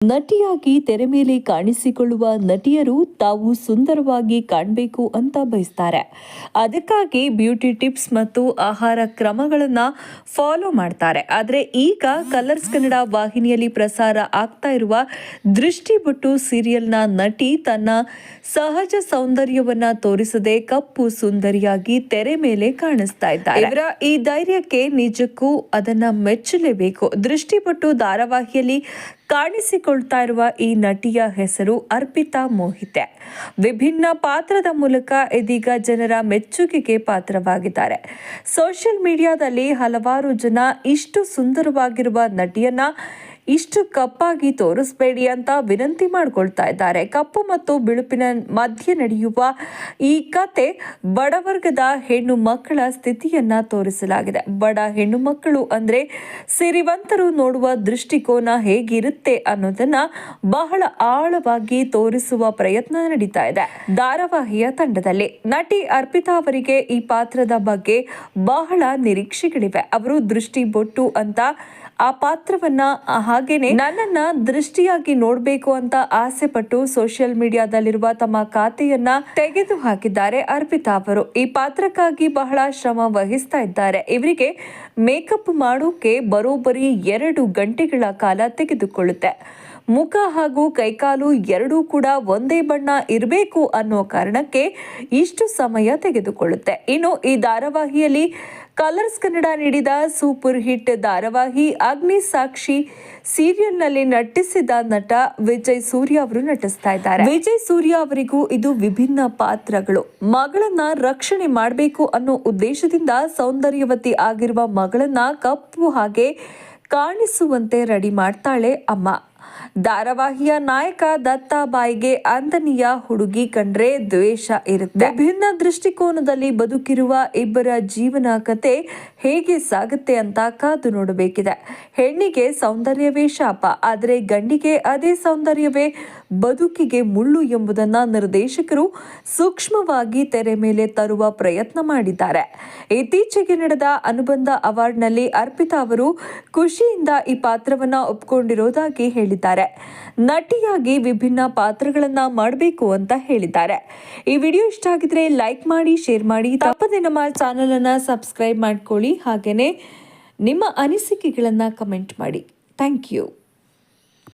ನಟಿಯಾಗಿ ತೆರೆ ಮೇಲೆ ಕಾಣಿಸಿಕೊಳ್ಳುವ ನಟಿಯರು ತಾವು ಸುಂದರವಾಗಿ ಕಾಣಬೇಕು ಅಂತ ಬಯಸ್ತಾರೆ. ಅದಕ್ಕಾಗಿ ಬ್ಯೂಟಿ ಟಿಪ್ಸ್ ಮತ್ತು ಆಹಾರ ಕ್ರಮಗಳನ್ನು ಫಾಲೋ ಮಾಡ್ತಾರೆ. ಆದರೆ ಈಗ ಕಲರ್ಸ್ ಕನ್ನಡ ವಾಹಿನಿಯಲ್ಲಿ ಪ್ರಸಾರ ಆಗ್ತಾ ಇರುವ ದೃಷ್ಟಿಬೊಟ್ಟು ಸೀರಿಯಲ್ನ ನಟಿ ತನ್ನ ಸಹಜ ಸೌಂದರ್ಯವನ್ನ ತೋರಿಸದೆ ಕಪ್ಪು ಸುಂದರಿಯಾಗಿ ತೆರೆ ಮೇಲೆ ಕಾಣಿಸ್ತಾ ಇದ್ದಾರೆ. ಇವರ ಈ ಧೈರ್ಯಕ್ಕೆ ನಿಜಕ್ಕೂ ಅದನ್ನ ಮೆಚ್ಚಲೇಬೇಕು. ದೃಷ್ಟಿಬೊಟ್ಟು ಧಾರಾವಾಹಿಯಲ್ಲಿ ಕಾಣಿಸಿಕೊಳ್ತಾ ಇರುವ ಈ ನಟಿಯ ಹೆಸರು ಅರ್ಪಿತಾ ಮೋಹಿತೆ. ವಿಭಿನ್ನ ಪಾತ್ರದ ಮೂಲಕ ಇದೀಗ ಜನರ ಮೆಚ್ಚುಗೆಗೆ ಪಾತ್ರವಾಗಿದ್ದಾರೆ. ಸೋಷಿಯಲ್ ಮೀಡಿಯಾದಲ್ಲಿ ಹಲವಾರು ಜನ ಇಷ್ಟು ಸುಂದರವಾಗಿರುವ ನಟಿಯನ್ನ ಇಷ್ಟು ಕಪ್ಪಾಗಿ ತೋರಿಸಬೇಡಿ ಅಂತ ವಿನಂತಿ ಮಾಡ್ಕೊಳ್ತಾ ಇದ್ದಾರೆ. ಕಪ್ಪು ಮತ್ತು ಬಿಳುಪಿನ ಮಧ್ಯೆ ನಡೆಯುವ ಈ ಕತೆ ಬಡವರ್ಗದ ಹೆಣ್ಣು ಮಕ್ಕಳ ಸ್ಥಿತಿಯನ್ನ ತೋರಿಸಲಾಗಿದೆ. ಬಡ ಹೆಣ್ಣು ಮಕ್ಕಳು ಅಂದ್ರೆ ಸಿರಿವಂತರು ನೋಡುವ ದೃಷ್ಟಿಕೋನ ಹೇಗಿರುತ್ತೆ ಅನ್ನೋದನ್ನ ಬಹಳ ಆಳವಾಗಿ ತೋರಿಸುವ ಪ್ರಯತ್ನ ನಡೀತಾ ಇದೆ. ಧಾರಾವಾಹಿಯ ತಂಡದಲ್ಲಿ ನಟಿ ಅರ್ಪಿತಾ ಅವರಿಗೆ ಈ ಪಾತ್ರದ ಬಗ್ಗೆ ಬಹಳ ನಿರೀಕ್ಷೆಗಳಿವೆ. ಅವರು ದೃಷ್ಟಿ ಬೊಟ್ಟು ಅಂತ ಆ ಪಾತ್ರವನ್ನ ಹಾಗೇನೆ ನನ್ನನ್ನ ದೃಷ್ಟಿಯಾಗಿ ನೋಡ್ಬೇಕು ಅಂತ ಆಸೆ ಪಟ್ಟು ಸೋಷಿಯಲ್ ಮೀಡಿಯಾದಲ್ಲಿರುವ ತಮ್ಮ ಖಾತೆಯನ್ನ ತೆಗೆದು ಹಾಕಿದ್ದಾರೆ ಅರ್ಪಿತಾ ಅವರು. ಈ ಪಾತ್ರಕ್ಕಾಗಿ ಬಹಳ ಶ್ರಮ ವಹಿಸ್ತಾ ಇದ್ದಾರೆ. ಇವರಿಗೆ ಮೇಕಪ್ ಮಾಡೋಕೆ ಬರೋಬ್ಬರಿ ಎರಡು ಗಂಟೆಗಳ ಕಾಲ ತೆಗೆದುಕೊಳ್ಳುತ್ತೆ. ಮುಖ ಹಾಗೂ ಕೈಕಾಲು ಎರಡೂ ಕೂಡ ಒಂದೇ ಬಣ್ಣ ಇರಬೇಕು ಅನ್ನೋ ಕಾರಣಕ್ಕೆ ಇಷ್ಟು ಸಮಯ ತೆಗೆದುಕೊಳ್ಳುತ್ತೆ. ಇನ್ನು ಈ ಧಾರಾವಾಹಿಯಲ್ಲಿ ಕಲರ್ಸ್ ಕನ್ನಡ ನೀಡಿದ ಸೂಪರ್ ಹಿಟ್ ಧಾರಾವಾಹಿ ಅಗ್ನಿ ಸಾಕ್ಷಿ ಸೀರಿಯಲ್ನಲ್ಲಿ ನಟಿಸಿದ ನಟ ವಿಜಯ್ ಸೂರ್ಯ ಅವರು ನಟಿಸ್ತಾ ಇದ್ದಾರೆ. ವಿಜಯ್ ಸೂರ್ಯ ಅವರಿಗೂ ಇದು ವಿಭಿನ್ನ ಪಾತ್ರಗಳು. ಮಗಳನ್ನ ರಕ್ಷಣೆ ಮಾಡಬೇಕು ಅನ್ನೋ ಉದ್ದೇಶದಿಂದ ಸೌಂದರ್ಯವತಿ ಆಗಿರುವ ಮಗಳನ್ನ ಕಪ್ಪು ಹಾಗೆ ಕಾಣಿಸುವಂತೆ ರೆಡಿ ಮಾಡ್ತಾಳೆ ಅಮ್ಮ. ಧಾರಾವಾಹಿಯ ನಾಯಕ ದತ್ತಾಬಾಯಿಗೆ ಅಂದನಿಯ ಹುಡುಗಿ ಕಂಡ್ರೆ ದ್ವೇಷ ಇರುತ್ತೆ. ವಿಭಿನ್ನ ದೃಷ್ಟಿಕೋನದಲ್ಲಿ ಬದುಕಿರುವ ಇಬ್ಬರ ಜೀವನ ಕತೆ ಹೇಗೆ ಸಾಗುತ್ತೆ ಅಂತ ಕಾದು ನೋಡಬೇಕಿದೆ. ಹೆಣ್ಣಿಗೆ ಸೌಂದರ್ಯವೇ ಶಾಪ, ಆದರೆ ಗಂಡಿಗೆ ಅದೇ ಸೌಂದರ್ಯವೇ ಬದುಕಿಗೆ ಮುಳ್ಳು ಎಂಬುದನ್ನ ನಿರ್ದೇಶಕರು ಸೂಕ್ಷ್ಮವಾಗಿ ತೆರೆ ಮೇಲೆ ತರುವ ಪ್ರಯತ್ನ ಮಾಡಿದ್ದಾರೆ. ಇತ್ತೀಚೆಗೆ ನಡೆದ ಅನುಬಂಧ ಅವಾರ್ಡ್ನಲ್ಲಿ ಅರ್ಪಿತಾ ಅವರು ಖುಷಿಯಿಂದ ಈ ಪಾತ್ರವನ್ನ ಒಪ್ಕೊಂಡಿರೋದಾಗಿ ಹೇಳಿದ್ದಾರೆ. ನಟಿಯಾಗಿ ವಿಭಿನ್ನ ಪಾತ್ರಗಳನ್ನ ಮಾಡಬೇಕು ಅಂತ ಹೇಳಿದ್ದಾರೆ. ಈ ವಿಡಿಯೋ ಇಷ್ಟ ಆಗಿದ್ರೆ ಲೈಕ್ ಮಾಡಿ, ಶೇರ್ ಮಾಡಿ. ತಪ್ಪದೆ ನಮ್ಮ ಚಾನಲ್ ಅನ್ನ ಸಬ್ಸ್ಕ್ರೈಬ್ ಮಾಡ್ಕೊಳ್ಳಿ. ಹಾಗೇನೆ ನಿಮ್ಮ ಅನಿಸಿಕೆಗಳನ್ನ ಕಮೆಂಟ್ ಮಾಡಿ. Thank you